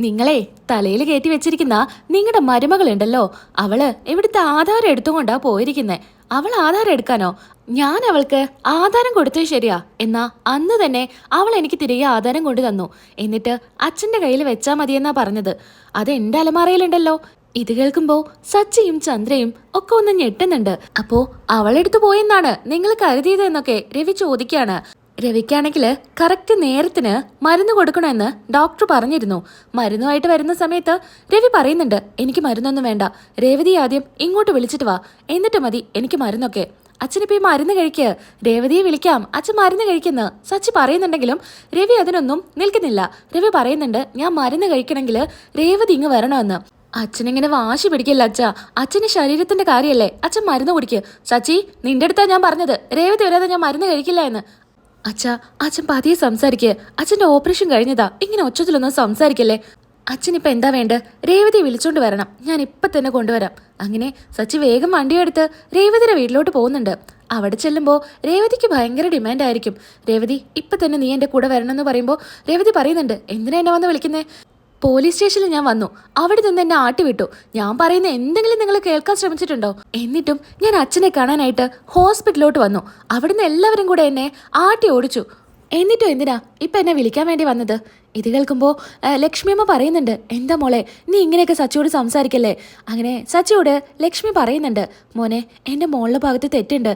നിങ്ങളെ തലയിൽ കയറ്റി വെച്ചിരിക്കുന്ന നിങ്ങളുടെ മരുമകളുണ്ടല്ലോ. അവൾ ഇവിടുത്തെ ആധാരം എടുത്തുകൊണ്ടാ പോയിരിക്കുന്നെ. അവൾ ആധാരം എടുക്കാനോ? ഞാൻ അവൾക്ക് ആധാരം കൊടുത്തേ ശരിയാ. എന്നാ അന്ന് തന്നെ അവൾ എനിക്ക് തിരികെ ആധാരം കൊണ്ടു തന്നു. എന്നിട്ട് അച്ഛന്റെ കയ്യിൽ വെച്ചാ മതിയെന്നാ പറഞ്ഞത്. അത് എന്റെ അലമാറയിലുണ്ടല്ലോ ഇത് കേൾക്കുമ്പോ സച്ചിയും ചന്ദ്രയും ഒക്കെ ഒന്ന് ഞെട്ടുന്നുണ്ട്. അപ്പോ അവളെടുത്ത് പോയെന്നാണ് നിങ്ങൾ കരുതിയത് എന്നൊക്കെ രവി ചോദിക്കാണ്. രവിക്കാണെങ്കിൽ കറക്റ്റ് നേരത്തിന് മരുന്ന് കൊടുക്കണമെന്ന് ഡോക്ടർ പറഞ്ഞിരുന്നു. മരുന്നുമായിട്ട് വരുന്ന സമയത്ത് രവി പറയുന്നുണ്ട് എനിക്ക് മരുന്നൊന്നും വേണ്ട. രേവതി ആദ്യം ഇങ്ങോട്ട് വിളിച്ചിട്ട് വാ. എന്നിട്ട് മതി എനിക്ക് മരുന്നൊക്കെ. അച്ഛനിപ്പോ ഈ മരുന്ന് കഴിക്ക്. രേവതിയെ വിളിക്കാം. അച്ഛൻ മരുന്ന് കഴിക്കുന്ന. സച്ചി പറയുന്നുണ്ടെങ്കിലും രവി അതിനൊന്നും നിൽക്കുന്നില്ല. രവി പറയുന്നുണ്ട് ഞാൻ മരുന്ന് കഴിക്കണമെങ്കിൽ രേവതി ഇങ്ങ് വരണമെന്ന്. അച്ഛനിങ്ങനെ വാശി പിടിക്കില്ല അച്ഛ. അച്ഛന്റെ ശരീരത്തിന്റെ കാര്യമല്ലേ അച്ഛൻ മരുന്ന് കുടിക്ക്. സച്ചി നിന്റെ അടുത്താ ഞാൻ പറഞ്ഞത്. രേവതി വരാതെ ഞാൻ മരുന്ന് കഴിക്കില്ല എന്ന്. അച്ഛാ അച്ഛൻ പതിയെ സംസാരിക്കുക അച്ഛന്റെ ഓപ്പറേഷൻ കഴിഞ്ഞതാ. ഇങ്ങനെ ഒച്ചത്തിലൊന്നും സംസാരിക്കല്ലേ? അച്ഛൻ ഇപ്പൊ എന്താ വേണ്ട? രേവതി വിളിച്ചോണ്ട് വരണം. ഞാൻ ഇപ്പൊ തന്നെ കൊണ്ടുവരാം. അങ്ങനെ സച്ചി വേഗം വണ്ടിയെടുത്ത് രേവതിയുടെ വീട്ടിലോട്ട് പോകുന്നുണ്ട്. അവിടെ ചെല്ലുമ്പോൾ രേവതിക്ക് ഭയങ്കര ഡിമാൻഡ് ആയിരിക്കും രേവതി ഇപ്പൊ തന്നെ നീ എന്റെ കൂടെ വരണമെന്ന് പറയുമ്പോൾ രേവതി പറയുന്നുണ്ട് എന്തിനാ എന്നെ വന്ന് വിളിക്കുന്നേ? പോലീസ് സ്റ്റേഷനിൽ ഞാൻ വന്നു. അവിടെ നിന്ന് എന്നെ ആട്ടി വിട്ടു ഞാൻ പറയുന്ന എന്തെങ്കിലും നിങ്ങൾ കേൾക്കാൻ ശ്രമിച്ചിട്ടുണ്ടോ? എന്നിട്ടും ഞാൻ അച്ഛനെ കാണാനായിട്ട് ഹോസ്പിറ്റലിലോട്ട് വന്നു. അവിടുന്ന് എല്ലാവരും കൂടെ എന്നെ ആട്ടി ഓടിച്ചു. എന്നിട്ടും എന്തിനാ ഇപ്പൊ എന്നെ വിളിക്കാൻ വേണ്ടി വന്നത്? ഇത് കേൾക്കുമ്പോൾ ലക്ഷ്മിയമ്മ പറയുന്നുണ്ട് എന്താ മോളെ നീ ഇങ്ങനെയൊക്കെ സച്ചിയോട് സംസാരിക്കല്ലേ? അങ്ങനെ സച്ചിയോട് ലക്ഷ്മി പറയുന്നുണ്ട് മോനെ എന്റെ മോളുടെ ഭാഗത്ത് തെറ്റുണ്ട്.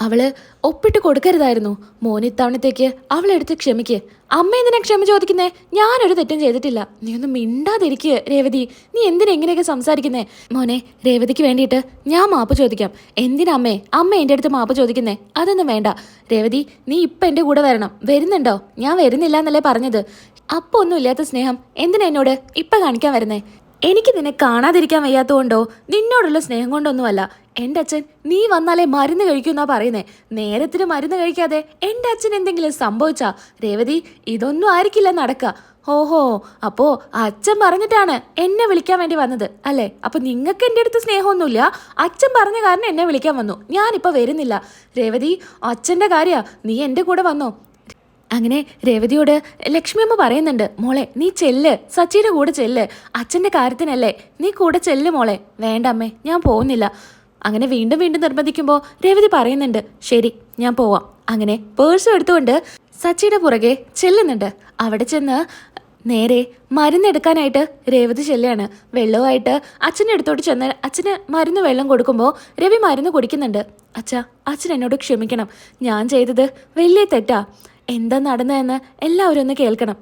അവൾ ഒപ്പിട്ട് കൊടുക്കരുതായിരുന്നു. മോൻ ഇത്തവണത്തേക്ക് അവളെടുത്ത് ക്ഷമിക്ക്. അമ്മ എന്തിനാ ക്ഷമ ചോദിക്കുന്നേ? ഞാനൊരു തെറ്റും ചെയ്തിട്ടില്ല. നീ ഒന്ന് മിണ്ടാതിരിക്കുക രേവതി. നീ എന്തിനാ ഇങ്ങനെയൊക്കെ സംസാരിക്കുന്നേ? മോനെ രേവതിക്ക് വേണ്ടിയിട്ട് ഞാൻ മാപ്പ് ചോദിക്കാം. എന്തിനാ അമ്മേ? അമ്മ എന്റെ അടുത്ത് മാപ്പ് ചോദിക്കുന്നേ? അതൊന്നും വേണ്ട. രേവതി നീ ഇപ്പം എന്റെ കൂടെ വരണം. വരുന്നുണ്ടോ? ഞാൻ വരുന്നില്ല എന്നല്ലേ പറഞ്ഞത്. അപ്പോൾ ഒന്നും ഇല്ലാത്ത സ്നേഹം എന്തിനാ എന്നോട് ഇപ്പം കാണിക്കാൻ വരുന്നേ? എനിക്ക് നിന്നെ കാണാതിരിക്കാൻ വയ്യാത്തതുകൊണ്ടോ? നിന്നോടുള്ള സ്നേഹം കൊണ്ടൊന്നുമല്ല. എന്റെ അച്ഛൻ നീ വന്നാലേ മരുന്ന് കഴിക്കുന്നാ പറയുന്നേ. നേരത്തിന് മരുന്ന് കഴിക്കാതെ എന്റെ അച്ഛൻ എന്തെങ്കിലും സംഭവിച്ചാ? രേവതി ഇതൊന്നും ആയിരിക്കില്ല നടക്കുക. ഓഹോ അപ്പോ അച്ഛൻ പറഞ്ഞിട്ടാണ് എന്നെ വിളിക്കാൻ വേണ്ടി വന്നത് അല്ലേ? അപ്പൊ നിങ്ങൾക്ക് എന്റെ അടുത്ത് സ്നേഹമൊന്നുമില്ല? അച്ഛൻ പറഞ്ഞ കാരണം എന്നെ വിളിക്കാൻ വന്നു. ഞാനിപ്പോ വരുന്നില്ല. രേവതി അച്ഛന്റെ കാര്യ. നീ എന്റെ കൂടെ വന്നോ. അങ്ങനെ രേവതിയോട് ലക്ഷ്മിയമ്മ പറയുന്നുണ്ട് മോളെ നീ ചെല്ല്. സച്ചിയുടെ കൂടെ ചെല്ല്. അച്ഛന്റെ കാര്യത്തിനല്ലേ? നീ കൂടെ ചെല്ല് മോളെ. വേണ്ട അമ്മേ ഞാൻ പോകുന്നില്ല. അങ്ങനെ വീണ്ടും വീണ്ടും നിർബന്ധിക്കുമ്പോൾ രേവതി പറയുന്നുണ്ട് ശരി ഞാൻ പോവാം. അങ്ങനെ പേഴ്സ് എടുത്തുകൊണ്ട് സച്ചിയുടെ പുറകെ ചെല്ലുന്നുണ്ട്. അവിടെ ചെന്ന് നേരെ മരുന്നെടുക്കാനായിട്ട് രേവതി ചെല്ലുകയാണ് വെള്ളവുമായിട്ട് അച്ഛന്റെ അടുത്തോട്ട് ചെന്ന് അച്ഛന് മരുന്ന് വെള്ളം കൊടുക്കുമ്പോൾ രവി മരുന്ന് കുടിക്കുന്നുണ്ട്. അച്ഛ അച്ഛൻ എന്നോട് ക്ഷമിക്കണം. ഞാൻ ചെയ്തത് വലിയ തെറ്റാ. എന്താ നടന്നതെന്ന് എല്ലാവരും ഒന്ന് കേൾക്കണം.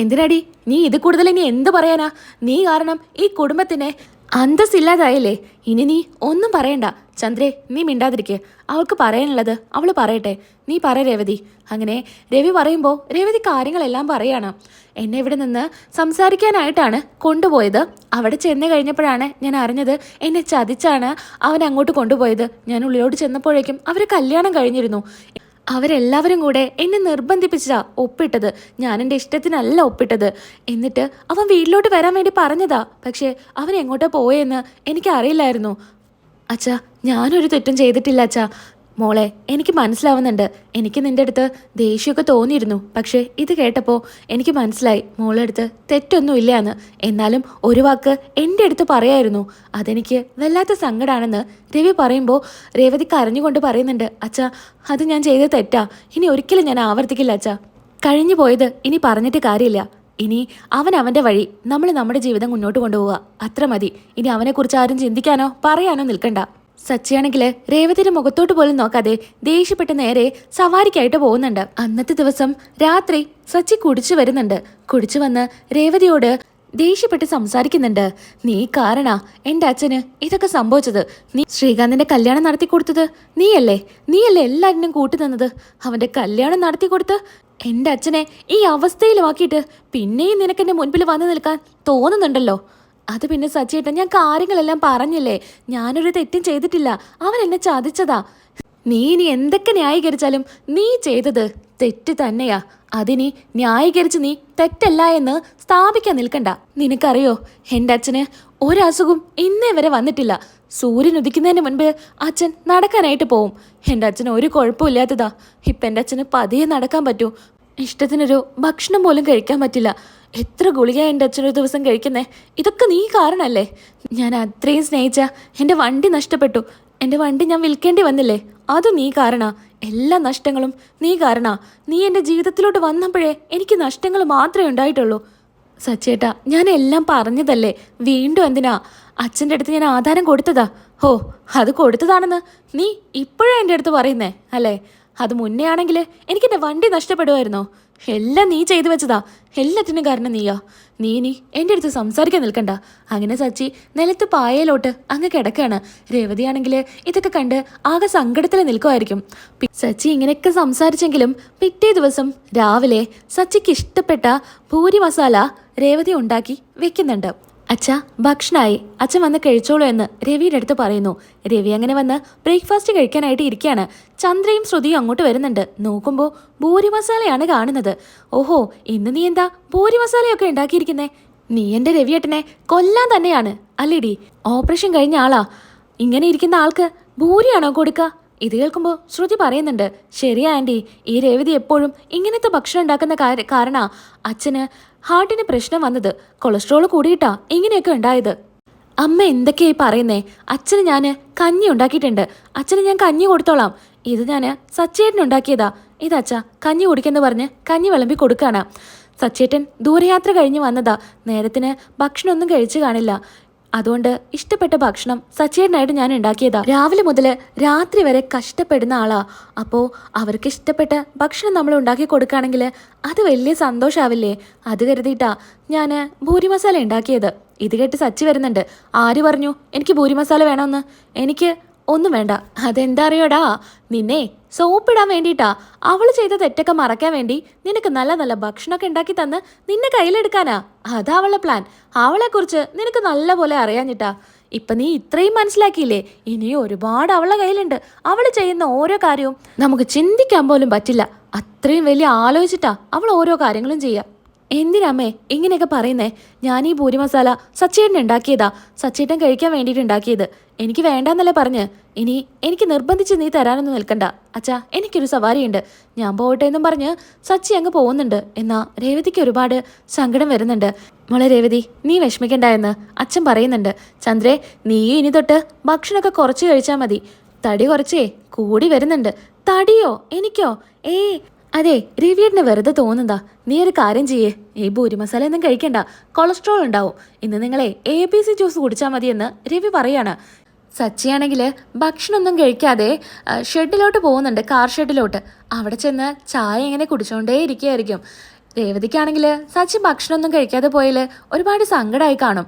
എന്തിനാടി? നീ ഇത് കൂടുതൽ ഇനി എന്ത് പറയാനാ? നീ കാരണം ഈ കുടുംബത്തിനെ അന്തസ്സില്ലാതായില്ലേ? ഇനി നീ ഒന്നും പറയണ്ട. ചന്ദ്രേ നീ മിണ്ടാതിരിക്കെ. അവൾക്ക് പറയാനുള്ളത് അവൾ പറയട്ടെ. നീ പറ രേവതി. അങ്ങനെ രവി പറയുമ്പോൾ രേവതി കാര്യങ്ങളെല്ലാം പറയാണ്. എന്നെ ഇവിടെ നിന്ന് സംസാരിക്കാനായിട്ടാണ് കൊണ്ടുപോയത്. അവിടെ ചെന്ന് കഴിഞ്ഞപ്പോഴാണ് ഞാൻ അറിഞ്ഞത് എന്നെ ചതിച്ചാണ് അവൻ അങ്ങോട്ട് കൊണ്ടുപോയത്. ഞാൻ ഉള്ളിലോട്ട് ചെന്നപ്പോഴേക്കും അവർ കല്യാണം കഴിഞ്ഞിരുന്നു. അവരെല്ലാവരും കൂടെ എന്നെ നിർബന്ധിപ്പിച്ചതാ ഒപ്പിട്ടത്. ഞാൻ എന്റെ ഇഷ്ടത്തിനല്ല ഒപ്പിട്ടത്. എന്നിട്ട് അവൻ വീട്ടിലോട്ട് വരാൻ വേണ്ടി പറഞ്ഞതാ. പക്ഷേ അവൻ എങ്ങോട്ടാ പോയെന്ന് എനിക്കറിയില്ലായിരുന്നു. അച്ഛാ ഞാനൊരു തെറ്റും ചെയ്തിട്ടില്ല അച്ഛാ. മോളെ എനിക്ക് മനസ്സിലാവുന്നുണ്ട്. എനിക്ക് നിന്റെ അടുത്ത് ദേഷ്യമൊക്കെ തോന്നിയിരുന്നു. പക്ഷേ ഇത് കേട്ടപ്പോൾ എനിക്ക് മനസ്സിലായി. മോളെ അടുത്ത് തെറ്റൊന്നും എന്ന് എന്നാലും ഒരു വാക്ക് എന്റെ അടുത്ത് പറയായിരുന്നു. അതെനിക്ക് വല്ലാത്ത സങ്കടമാണെന്ന് രവി പറയുമ്പോൾ രേവതി കരഞ്ഞുകൊണ്ട് പറയുന്നുണ്ട് അച്ഛാ അത് ഞാൻ ചെയ്ത തെറ്റാ. ഇനി ഒരിക്കലും ഞാൻ ആവർത്തിക്കില്ല അച്ഛാ. കഴിഞ്ഞു പോയത് ഇനി പറഞ്ഞിട്ട് കാര്യമില്ല. ഇനി അവൻ അവന്റെ വഴി. നമ്മൾ നമ്മുടെ ജീവിതം മുന്നോട്ട് കൊണ്ടുപോവുക. അത്ര മതി. ഇനി അവനെക്കുറിച്ച് ആരും ചിന്തിക്കാനോ പറയാനോ നിൽക്കണ്ട. സച്ചിയാണെങ്കിൽ രേവതിയുടെ മുഖത്തോട്ട് പോലും നോക്കാതെ ദേഷ്യപ്പെട്ട് നേരെ സവാരിക്കായിട്ട് പോകുന്നുണ്ട്. അന്നത്തെ ദിവസം രാത്രി സച്ചി കുടിച്ചു വരുന്നുണ്ട്. കുടിച്ചു വന്ന് രേവതിയോട് ദേഷ്യപ്പെട്ട് സംസാരിക്കുന്നുണ്ട്. നീ കാരണ എന്റെ അച്ഛന് ഇതൊക്കെ സംഭവിച്ചത്. നീ ശ്രീകാന്തിന്റെ കല്യാണം നടത്തി കൊടുത്തത് നീയല്ലേ? നീയല്ലേ എല്ലാരും കൂട്ടി തന്നത്? അവന്റെ കല്യാണം നടത്തി കൊടുത്ത് എന്റെ അച്ഛനെ ഈ അവസ്ഥയിലുമാക്കിയിട്ട് പിന്നെയും നിനക്ക് എന്റെ മുൻപിൽ വന്നു നിൽക്കാൻ തോന്നുന്നുണ്ടല്ലോ. അത് പിന്നെ സച്ചിയേട്ട ഞാൻ കാര്യങ്ങളെല്ലാം പറഞ്ഞില്ലേ? ഞാനൊരു തെറ്റും ചെയ്തിട്ടില്ല. അവൻ എന്നെ ചതിച്ചതാ. നീ ഇനി എന്തൊക്കെ ന്യായീകരിച്ചാലും നീ ചെയ്തത് തെറ്റ് തന്നെയാ. അതിനി ന്യായീകരിച്ച് നീ തെറ്റല്ല എന്ന് സ്ഥാപിക്കാൻ നിൽക്കണ്ട. നിനക്കറിയോ എന്റെ അച്ഛന് ഒരസുഖം ഇന്നേ വരെ വന്നിട്ടില്ല. സൂര്യൻ ഉദിക്കുന്നതിന് മുൻപ് അച്ഛൻ നടക്കാനായിട്ട് പോവും. എന്റെ അച്ഛന് ഒരു കുഴപ്പമില്ലാത്തതാ. ഇപ്പം എന്റെ അച്ഛന് പതിയെ നടക്കാൻ പറ്റൂ. ഇഷ്ടത്തിനൊരു ഭക്ഷണം പോലും കഴിക്കാൻ പറ്റില്ല. എത്ര ഗുളിക എന്റെ അച്ഛനൊരു ദിവസം കഴിക്കുന്നേ? ഇതൊക്കെ നീ കാരണല്ലേ? ഞാൻ അത്രയും സ്നേഹിച്ച എന്റെ വണ്ടി നഷ്ടപ്പെട്ടു. എന്റെ വണ്ടി ഞാൻ വിൽക്കേണ്ടി വന്നില്ലേ? അത് നീ കാരണ. എല്ലാ നഷ്ടങ്ങളും നീ കാരണ. നീ എന്റെ ജീവിതത്തിലോട്ട് വന്നപ്പോഴേ എനിക്ക് നഷ്ടങ്ങൾ മാത്രമേ ഉണ്ടായിട്ടുള്ളൂ. സച്ചേട്ടാ ഞാൻ എല്ലാം പറഞ്ഞതല്ലേ? വീണ്ടും എന്തിനാ? അച്ഛന്റെ അടുത്ത് ഞാൻ ആധാരം കൊടുത്തതാ. ഹോ അത് കൊടുത്തതാണെന്ന് നീ ഇപ്പോഴേ എന്റെ അടുത്ത് പറയുന്നേ അല്ലേ? അത് മുന്നേ ആണെങ്കിൽ എന്റെ വണ്ടി നഷ്ടപ്പെടുമായിരുന്നോ? എല്ലാം നീ ചെയ്തു വെച്ചതാ. എല്ലാത്തിനും കാരണം നീയാ. നീ ഇനി എന്റെ അടുത്ത് സംസാരിക്കാൻ നിൽക്കണ്ട. അങ്ങനെ സച്ചി നിലത്ത് പായയിലോട്ട് അങ്ങ് കിടക്കാണ്. രേവതിയാണെങ്കിൽ ഇതൊക്കെ കണ്ട് ആകെ സങ്കടത്തിൽ നിൽക്കുമായിരിക്കും. സച്ചി ഇങ്ങനെയൊക്കെ സംസാരിച്ചെങ്കിലും പിറ്റേ ദിവസം രാവിലെ സച്ചിക്ക് ഇഷ്ടപ്പെട്ട പൂരി മസാല രേവതി ഉണ്ടാക്കി വെക്കുന്നുണ്ട്. അച്ഛ ഭക്ഷണമായി അച്ഛൻ വന്ന് കഴിച്ചോളൂ എന്ന് രവിയുടെ അടുത്ത് പറയുന്നു. രവി അങ്ങനെ വന്ന് ബ്രേക്ക്ഫാസ്റ്റ് കഴിക്കാനായിട്ട് ഇരിക്കുകയാണ്. ചന്ദ്രയും ശ്രുതിയും അങ്ങോട്ട് വരുന്നുണ്ട്. നോക്കുമ്പോൾ ഭൂരി മസാലയാണ് കാണുന്നത്. ഓഹോ ഇന്ന് നീ എന്താ ഭൂരി മസാലയൊക്കെ ഉണ്ടാക്കിയിരിക്കുന്നേ? നീ എന്റെ രവിയേട്ടനെ കൊല്ലാൻ തന്നെയാണ്. അല്ലേടി ഓപ്പറേഷൻ കഴിഞ്ഞ ആളാ. ഇങ്ങനെ ഇരിക്കുന്ന ആൾക്ക് ഭൂരിയാണോ കൊടുക്കുക ഇത് കേൾക്കുമ്പോൾ ശ്രുതി പറയുന്നുണ്ട് ശരിയാ ആന്റി ഈ രേവതി എപ്പോഴും ഇങ്ങനത്തെ ഭക്ഷണം ഉണ്ടാക്കുന്ന കാരണം അച്ഛന് ഹാർട്ടിന് പ്രശ്നം വന്നത് കൊളസ്ട്രോൾ കൂടിയിട്ടാ ഇങ്ങനെയൊക്കെ ഉണ്ടായത്. അമ്മ എന്തൊക്കെയായി പറയുന്നേ? അച്ഛന് ഞാൻ കഞ്ഞി ഉണ്ടാക്കിയിട്ടുണ്ട്. അച്ഛന് ഞാൻ കഞ്ഞി കൊടുത്തോളാം. ഇത് ഞാൻ സച്ചേട്ടൻ ഉണ്ടാക്കിയതാ. ഇത് അച്ഛ കഞ്ഞി കുടിക്കെന്ന് പറഞ്ഞ് കഞ്ഞി വിളമ്പി കൊടുക്കാണ്. സച്ചേട്ടൻ ദൂരയാത്ര കഴിഞ്ഞ് വന്നതാ. നേരത്തിന് ഭക്ഷണമൊന്നും കഴിച്ചു കാണില്ല. അതുകൊണ്ട് ഇഷ്ടപ്പെട്ട ഭക്ഷണം സച്ചേട്ടനായിട്ട് ഞാൻ ഉണ്ടാക്കിയതാ. രാവിലെ മുതൽ രാത്രി വരെ കഷ്ടപ്പെടുന്ന ആളാ. അപ്പോൾ അവർക്ക് ഇഷ്ടപ്പെട്ട ഭക്ഷണം നമ്മൾ ഉണ്ടാക്കി കൊടുക്കുകയാണെങ്കിൽ അത് വലിയ സന്തോഷാവില്ലേ? അത് കരുതിയിട്ടാ ഞാൻ ഭൂരി മസാല ഉണ്ടാക്കിയത്. ഇത് കേട്ട് സച്ചി വരുന്നുണ്ട്. ആര് പറഞ്ഞു എനിക്ക് ഭൂരി മസാല വേണമെന്ന്? എനിക്ക് ഒന്നും വേണ്ട. അതെന്താ അറിയോടാ നിന്നെ സോപ്പിടാൻ വേണ്ടിയിട്ടാ. അവൾ ചെയ്ത തെറ്റൊക്കെ മറക്കാൻ വേണ്ടി നിനക്ക് നല്ല നല്ല ഭക്ഷണമൊക്കെ ഉണ്ടാക്കി തന്ന് നിന്നെ കയ്യിലെടുക്കാനാ. അതാ അവളെ പ്ലാൻ അവളെക്കുറിച്ച് നിനക്ക് നല്ലപോലെ അറിയാഞ്ഞിട്ടാ. ഇപ്പൊ നീ ഇത്രയും മനസ്സിലാക്കിയില്ലേ? ഇനി ഒരുപാട് അവളുടെ കയ്യിലുണ്ട്. അവൾ ചെയ്യുന്ന ഓരോ കാര്യവും നമുക്ക് ചിന്തിക്കാൻ പോലും പറ്റില്ല. അത്രയും വലിയ ആലോചിച്ചിട്ടാ അവൾ ഓരോ കാര്യങ്ങളും ചെയ്യുക. എന്തിനമ്മേ? ഇങ്ങനെയൊക്കെ പറയുന്നേ? ഞാൻ ഈ പൂരി മസാല സച്ചേട്ടൻ ഉണ്ടാക്കിയതാ. സച്ചേട്ടൻ കഴിക്കാൻ വേണ്ടിയിട്ട് ഉണ്ടാക്കിയത്. എനിക്ക് വേണ്ടാന്നല്ലേ പറഞ്ഞ്. ഇനി എനിക്ക് നിർബന്ധിച്ച് നീ തരാനൊന്നും നിൽക്കണ്ട. അച്ഛാ എനിക്കൊരു സവാരിയുണ്ട്. ഞാൻ പോകട്ടെ എന്നും പറഞ്ഞ് സച്ചി അങ്ങ് പോകുന്നുണ്ട്. എന്നാ രേവതിക്ക് ഒരുപാട് സങ്കടം വരുന്നുണ്ട്. മോളെ രേവതി നീ വിഷമിക്കണ്ട എന്ന് അച്ഛൻ പറയുന്നുണ്ട്. ചന്ദ്രേ നീയും ഇനി തൊട്ട് ഭക്ഷണമൊക്കെ കുറച്ച് കഴിച്ചാൽ മതി. തടി കുറച്ചേ കൂടി വരുന്നുണ്ട്. തടിയോ? എനിക്കോ? ഏയ് അതെ രവിയേട്ടന് വെറുതെ തോന്നുന്നതാ. നീ ഒരു കാര്യം ചെയ്യേ. ഈ ഭൂരി മസാല ഒന്നും കഴിക്കണ്ട. കൊളസ്ട്രോൾ ഉണ്ടാവും. ഇന്ന് നിങ്ങളെ എ ബി സി ജ്യൂസ് കുടിച്ചാൽ മതിയെന്ന് രവി പറയാണ്. സച്ചിയാണെങ്കിൽ ഭക്ഷണമൊന്നും കഴിക്കാതെ ഷെഡിലോട്ട് പോകുന്നുണ്ട് കാർ ഷെഡിലോട്ട്. അവിടെ ചെന്ന് ചായ ഇങ്ങനെ കുടിച്ചുകൊണ്ടേ ഇരിക്കുകയായിരിക്കും. രേവതിക്കാണെങ്കിൽ സച്ചി ഭക്ഷണമൊന്നും കഴിക്കാതെ പോയാൽ ഒരുപാട് സങ്കടമായി കാണും.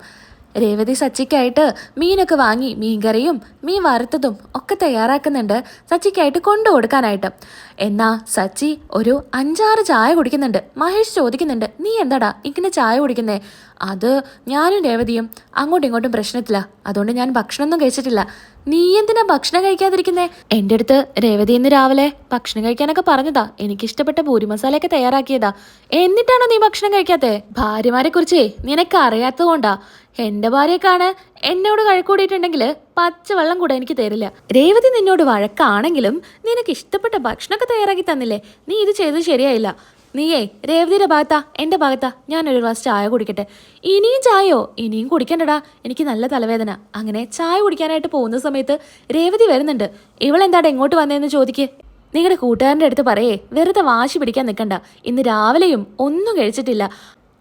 രേവതി സച്ചിക്കായിട്ട് മീനൊക്കെ വാങ്ങി മീൻകറിയും മീൻ വറുത്തതും ഒക്കെ തയ്യാറാക്കുന്നുണ്ട് സച്ചിക്കായിട്ട് കൊണ്ടു കൊടുക്കാനായിട്ട്. എന്നാ സച്ചി ഒരു അഞ്ചാറ് ചായ കുടിക്കുന്നുണ്ട്. മഹേഷ് ചോദിക്കുന്നുണ്ട് നീ എന്താടാ ഇങ്ങനെ ചായ കുടിക്കുന്നേ? അത് ഞാനും രേവതിയും അങ്ങോട്ടും ഇങ്ങോട്ടും പ്രശ്നത്തില്ല അതുകൊണ്ട് ഞാൻ ഭക്ഷണമൊന്നും കഴിച്ചിട്ടില്ല. നീ എന്തിനാ ഭക്ഷണം കഴിക്കാതിരിക്കുന്നേ? എന്റെ അടുത്ത് രേവതി ഇന്ന് രാവിലെ ഭക്ഷണം കഴിക്കാനൊക്കെ പറഞ്ഞതാ. എനിക്കിഷ്ടപ്പെട്ട പൂരി മസാലയൊക്കെ തയ്യാറാക്കിയതാ. എന്നിട്ടാണോ നീ ഭക്ഷണം കഴിക്കാത്തെ? ഭാര്യമാരെ കുറിച്ചേ നിനക്ക് അറിയാത്തതുകൊണ്ടാ. എന്റെ ഭാര്യക്കാണ് എന്നോട് കഴക്കൂടിയിട്ടുണ്ടെങ്കിൽ പച്ചവെള്ളം കൂടെ എനിക്ക് തരില്ല. രേവതി നിന്നോട് വഴക്കാണെങ്കിലും നിനക്ക് ഇഷ്ടപ്പെട്ട ഭക്ഷണമൊക്കെ തയ്യാറാക്കി തന്നില്ലേ? നീ ഇത് ചെയ്തത് ശരിയായില്ല. നീയേ രേവതിയുടെ ഭാഗത്താ എന്റെ ഭാഗത്താ ഞാനൊരു ഗ്ലാസ് ചായ കുടിക്കട്ടെ. ഇനിയും ചായയോ? ഇനിയും കുടിക്കണ്ടടാ. എനിക്ക് നല്ല തലവേദന. അങ്ങനെ ചായ കുടിക്കാനായിട്ട് പോകുന്ന സമയത്ത് രേവതി വരുന്നുണ്ട്. ഇവളെന്താടെ എങ്ങോട്ട് വന്നതെന്ന് ചോദിക്ക്? നിങ്ങളുടെ കൂട്ടുകാരന്റെ അടുത്ത് പറയേ വെറുതെ വാശി പിടിക്കാൻ നിൽക്കണ്ട ഇന്ന് രാവിലെയും ഒന്നും കഴിച്ചിട്ടില്ല.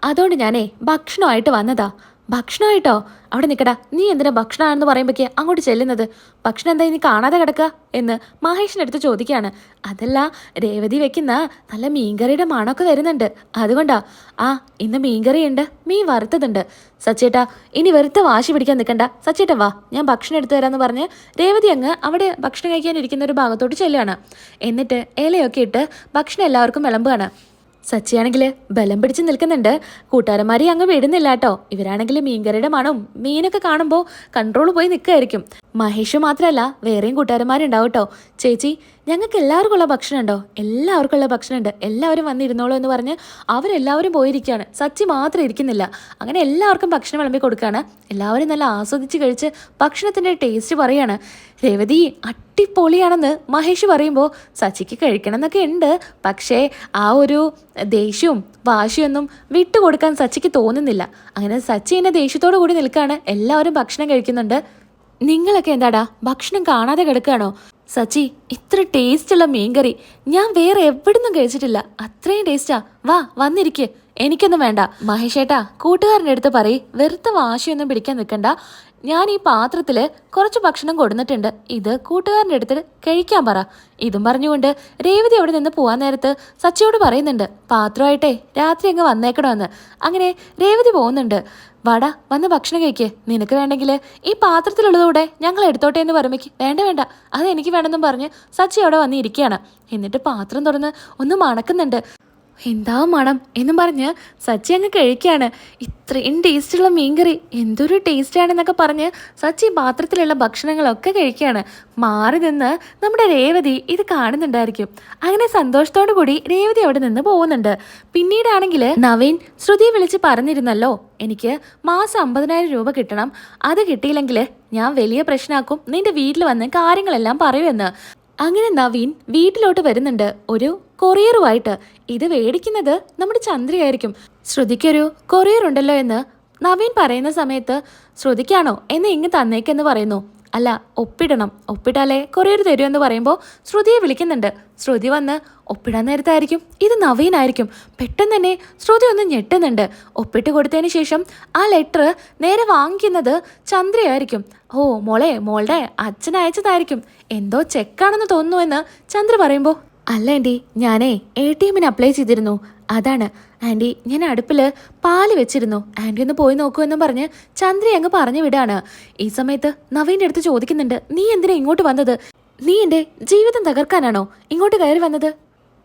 അതുകൊണ്ട് ഞാനേ ഭക്ഷണമായിട്ട് വന്നതാ. ഭക്ഷണമായിട്ടോ അവിടെ നിൽക്കടാ നീ എന്തിനാ ഭക്ഷണമാണെന്ന് പറയുമ്പോഴേക്ക് അങ്ങോട്ട് ചെല്ലുന്നത്? ഭക്ഷണം എന്താ നീ കാണാതെ കിടക്കുക എന്ന് മഹേഷിന്റെ അടുത്ത് ചോദിക്കുകയാണ്. അതല്ല രേവതി വെക്കുന്ന നല്ല മീൻകറിയുടെ മണമൊക്കെ വരുന്നുണ്ട് അതുകൊണ്ടാ. ആ ഇന്ന് മീൻകറി ഉണ്ട് മീൻ വറുത്തതുണ്ട്. സച്ചേട്ടാ ഇനി വെറുതെ വാശി പിടിക്കാൻ നിൽക്കണ്ട സച്ചേട്ടാ വാ. ഞാൻ ഭക്ഷണം എടുത്തു തരാമെന്ന് പറഞ്ഞ് രേവതി അങ്ങ് അവിടെ ഭക്ഷണം കഴിക്കാനിരിക്കുന്ന ഒരു ഭാഗത്തോട്ട് ചെല്ലുകയാണ്. എന്നിട്ട് ഇലയൊക്കെ ഇട്ട് ഭക്ഷണം എല്ലാവർക്കും വിളമ്പുകയാണ്. സച്ചിയാണെങ്കിൽ ബലം പിടിച്ച് നിൽക്കുന്നുണ്ട്. കൂട്ടുകാരന്മാരെ അങ്ങ് വിടുന്നില്ല കേട്ടോ ഇവരാണെങ്കിൽ മീൻകറിയുടെ മണവും മീനൊക്കെ കാണുമ്പോൾ കൺട്രോൾ പോയി നിൽക്കുകയായിരിക്കും മഹേഷ് മാത്രമല്ല വേറെയും കൂട്ടുകാരന്മാരുണ്ടാവും കേട്ടോ ചേച്ചി ഞങ്ങൾക്ക് എല്ലാവർക്കുള്ള ഭക്ഷണം ഉണ്ടോ എല്ലാവർക്കുള്ള ഭക്ഷണം ഉണ്ട് എല്ലാവരും വന്നിരുന്നോളൂ എന്ന് പറഞ്ഞ് അവരെല്ലാവരും പോയിരിക്കുകയാണ്. സച്ചി മാത്രം ഇരിക്കുന്നില്ല. അങ്ങനെ എല്ലാവർക്കും ഭക്ഷണം വിളമ്പി കൊടുക്കുകയാണ്. എല്ലാവരും നല്ല ആസ്വദിച്ച് കഴിച്ച് ഭക്ഷണത്തിന്റെ ടേസ്റ്റ് പറയാണ്. രേവതി അട്ടിപ്പൊളിയാണെന്ന് മഹേഷ് പറയുമ്പോൾ സച്ചിക്ക് കഴിക്കണം എന്നൊക്കെ ഉണ്ട്. പക്ഷേ ആ ഒരു ദേഷ്യവും വാശിയൊന്നും വിട്ടുകൊടുക്കാൻ സച്ചിക്ക് തോന്നുന്നില്ല. അങ്ങനെ സച്ചി എന്നെ ദേഷ്യത്തോടു കൂടി നിൽക്കുകയാണ്. എല്ലാവരും ഭക്ഷണം കഴിക്കുന്നുണ്ട്. നിങ്ങളൊക്കെ എന്താടാ ഭക്ഷണം കാണാതെ കിടക്കുകയാണോ? സച്ചി ഇത്ര ടേസ്റ്റുള്ള മീൻകറി ഞാൻ വേറെ എവിടുന്നും കഴിച്ചിട്ടില്ല. അത്രയും ടേസ്റ്റാ. വാ വന്നിരിക്കേ. എനിക്കൊന്നും വേണ്ട. മഹേഷേട്ടാ കൂട്ടുകാരന്റെ അടുത്ത് പറയ്. വെറുത്ത വാശിയൊന്നും പിടിക്കാൻ നിൽക്കണ്ട. ഞാൻ ഈ പാത്രത്തിൽ കുറച്ച് ഭക്ഷണം കൊടുന്നിട്ടുണ്ട് ഇത് കൂട്ടുകാരന്റെ അടുത്ത് കഴിക്കാൻ പറ. ഇതും പറഞ്ഞുകൊണ്ട് രേവതി അവിടെ നിന്ന് പോകാൻ നേരത്ത് സച്ചിയോട് പറയുന്നുണ്ട് പാത്രമായിട്ടേ രാത്രി അങ്ങ് വന്നേക്കണമെന്ന്. അങ്ങനെ രേവതി പോകുന്നുണ്ട്. വാടാ വന്ന് ഭക്ഷണം കഴിക്കേ. നിനക്ക് വേണ്ടെങ്കിൽ ഈ പാത്രത്തിലുള്ളതുകൂടെ ഞങ്ങൾ എടുത്തോട്ടെ എന്ന് പറയുമ്പോൾ വേണ്ട വേണ്ട. അത് എനിക്ക് വേണമെന്നും പറഞ്ഞ് സച്ചി അവിടെ വന്ന് ഇരിക്കുകയാണ് എന്നിട്ട് പാത്രം തുറന്ന് ഒന്ന് മണക്കുന്നുണ്ട്. എന്താ മണം എന്ന് പറഞ്ഞ് സച്ചി അങ്ങ് കഴിക്കുകയാണ് ഇത്രയും ടേസ്റ്റുള്ള മീൻകറി എന്തൊരു ടേസ്റ്റാണെന്നൊക്കെ പറഞ്ഞ് സച്ചി പാത്രത്തിലുള്ള ഭക്ഷണങ്ങളൊക്കെ കഴിക്കുകയാണ് മാറി നിന്ന് നമ്മുടെ രേവതി ഇത് കാണുന്നുണ്ടായിരിക്കും. അങ്ങനെ സന്തോഷത്തോടു കൂടി രേവതി അവിടെ നിന്ന് പോകുന്നുണ്ട്. പിന്നീടാണെങ്കിൽ നവീൻ ശ്രുതി വിളിച്ച് പറഞ്ഞിരുന്നല്ലോ എനിക്ക് മാസം അമ്പതിനായിരം രൂപ കിട്ടണം. അത് കിട്ടിയില്ലെങ്കിൽ ഞാൻ വലിയ പ്രശ്നമാക്കും നിന്റെ വീട്ടിൽ വന്ന് കാര്യങ്ങളെല്ലാം പറയുമെന്ന് അങ്ങനെ നവീൻ വീട്ടിലോട്ട് വരുന്നുണ്ട്. ഒരു കൊറിയറുമായിട്ട്. ഇത് മേടിക്കുന്നത് നമ്മുടെ ചന്ദ്രയായിരിക്കും. ശ്രുതിക്കൊരു കൊറിയർ ഉണ്ടല്ലോ എന്ന് നവീൻ പറയുന്ന സമയത്ത് ശ്രുതിക്കാണോ എന്നെ ഇങ്ങ് തന്നേക്കെന്ന് പറയുന്നു. അല്ല ഒപ്പിടണം. ഒപ്പിട്ടാലേ കൊറിയർ എന്ന് പറയുമ്പോൾ ശ്രുതിയെ വിളിക്കുന്നുണ്ട്. ശ്രുതി വന്ന് ഒപ്പിടാൻ നേരത്തായിരിക്കും. ഇത് നവീനായിരിക്കും. പെട്ടെന്ന് തന്നെ ശ്രുതി ഒന്ന് ഞെട്ടുന്നുണ്ട്. ഒപ്പിട്ട് കൊടുത്തതിന് ശേഷം ആ ലെറ്റർ നേരെ വാങ്ങിക്കുന്നത് ചന്ദ്രയായിരിക്കും. ഓ മോളെ മോളുടെ അച്ഛൻ അയച്ചതായിരിക്കും. എന്തോ ചെക്കാണെന്ന് തോന്നുന്നു എന്ന് ചന്ദ്ര പറയുമ്പോൾ അല്ല ഞാനേ എ ടി എമ്മിന് അപ്ലൈ ചെയ്തിരുന്നു. അതാണ്. ആന്റി ഞാൻ അടുപ്പിൽ പാൽ വെച്ചിരുന്നു. ആന്റി ഒന്ന് പോയി നോക്കൂ എന്നും പറഞ്ഞ് ചന്ദ്ര അങ്ങ് പറഞ്ഞു വിടാണ്. ഈ സമയത്ത് നവീന്റെ അടുത്ത് ചോദിക്കുന്നുണ്ട് നീ എന്തിനാ ഇങ്ങോട്ട് വന്നത്? നീ എന്റെ ജീവിതം തകർക്കാനാണോ ഇങ്ങോട്ട് കയറി വന്നത്?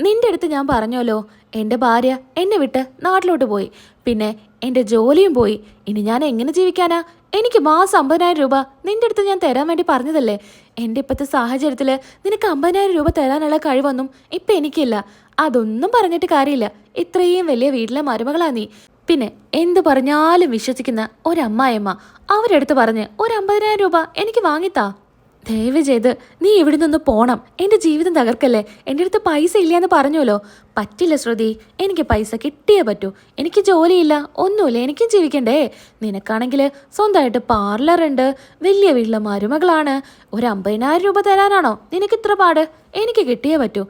നിന്റെ അടുത്ത് ഞാൻ പറഞ്ഞല്ലോ എന്റെ ഭാര്യ എന്നെ വിട്ട് നാട്ടിലോട്ട് പോയി. പിന്നെ എന്റെ ജോലിയും പോയി. ഇനി ഞാൻ എങ്ങനെ ജീവിക്കാനാ? എനിക്ക് മാസം അമ്പതിനായിരം രൂപ നിന്റെ അടുത്ത് ഞാൻ തരാൻ വേണ്ടി പറഞ്ഞതല്ലേ? എന്റെ ഇപ്പോഴത്തെ സാഹചര്യത്തിൽ നിനക്ക് അമ്പതിനായിരം രൂപ തരാനുള്ള കഴിവൊന്നും ഇപ്പം എനിക്കില്ല. അതൊന്നും പറഞ്ഞിട്ട് കാര്യമില്ല. ഇത്രയും വലിയ വീട്ടിലെ മരുമകളാ നീ. പിന്നെ എന്ത് പറഞ്ഞാലും വിശ്വസിക്കുന്ന ഒരമ്മായിയമ്മ. അവരെടുത്ത് പറഞ്ഞ് ഒരു അമ്പതിനായിരം രൂപ എനിക്ക് വാങ്ങിത്താ. ദയവ് ചെയ്ത് നീ ഇവിടെ നിന്ന് പോണം. എന്റെ ജീവിതം തകർക്കല്ലേ? എന്റെ അടുത്ത് പൈസ ഇല്ലയെന്ന് പറഞ്ഞല്ലോ പറ്റില്ല ശ്രുതി. എനിക്ക് പൈസ കിട്ടിയേ പറ്റൂ. എനിക്ക് ജോലിയില്ല. ഒന്നുമില്ല. എനിക്കും ജീവിക്കണ്ടേ. നിനക്കാണെങ്കിൽ സ്വന്തമായിട്ട് പാർലറുണ്ട് വലിയ വീട്ടിലെ മരുമകളാണ്. ഒരു അമ്പതിനായിരം രൂപ തരാനാണോ? നിനക്ക് ഇത്ര പാട്. എനിക്ക് കിട്ടിയേ പറ്റൂ.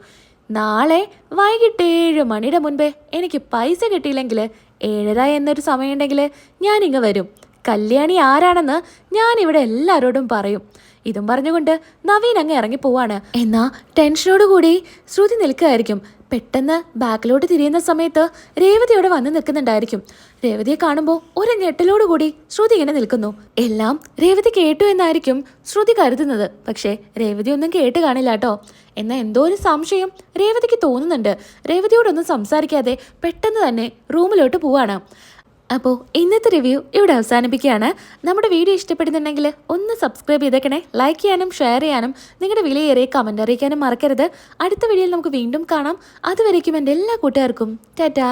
നാളെ വൈകിട്ട് ഏഴ് മണിയുടെ മുൻപേ എനിക്ക് പൈസ കിട്ടിയില്ലെങ്കിൽ ഏഴര എന്നൊരു സമയമുണ്ടെങ്കിൽ ഞാനിങ്ങ് വരും. കല്യാണി ആരാണെന്ന് ഞാനിവിടെ എല്ലാവരോടും പറയും. ഇതും പറഞ്ഞുകൊണ്ട് നവീൻ അങ്ങ് ഇറങ്ങി പോവാണ്. എന്നാ ടെൻഷനോട് കൂടി ശ്രുതി നിൽക്കുകയായിരിക്കും. പെട്ടെന്ന് ബാക്കിലോട്ട് തിരിയുന്ന സമയത്ത് രേവതി അവിടെ വന്ന് നിൽക്കുന്നുണ്ടായിരിക്കും. രേവതിയെ കാണുമ്പോൾ ഒരു ഞെട്ടലോട് കൂടി ശ്രുതി ഇങ്ങനെ നിൽക്കുന്നു. എല്ലാം രേവതി കേട്ടു എന്നായിരിക്കും ശ്രുതി കരുതുന്നത്. പക്ഷേ രേവതി ഒന്നും കേട്ട് കാണില്ല കേട്ടോ. എന്നാൽ എന്തോ ഒരു സംശയം രേവതിക്ക് തോന്നുന്നുണ്ട്. രേവതിയോടൊന്നും സംസാരിക്കാതെ പെട്ടെന്ന് തന്നെ റൂമിലോട്ട് പോവാണ്. അപ്പോൾ ഇന്നത്തെ റിവ്യൂ ഇവിടെ അവസാനിപ്പിക്കുകയാണ്. നമ്മുടെ വീഡിയോ ഇഷ്ടപ്പെടുന്നുണ്ടെങ്കിൽ ഒന്ന് സബ്സ്ക്രൈബ് ചെയ്തേക്കണേ. ലൈക്ക് ചെയ്യാനും ഷെയർ ചെയ്യാനും നിങ്ങളുടെ വിലയേറിയ കമന്റ് അറിയിക്കാനും മറക്കരുത്. അടുത്ത വീഡിയോയിൽ നമുക്ക് വീണ്ടും കാണാം. അതുവരേക്കും എന്റെ എല്ലാ കൂട്ടുകാർക്കും. ടാറ്റാ.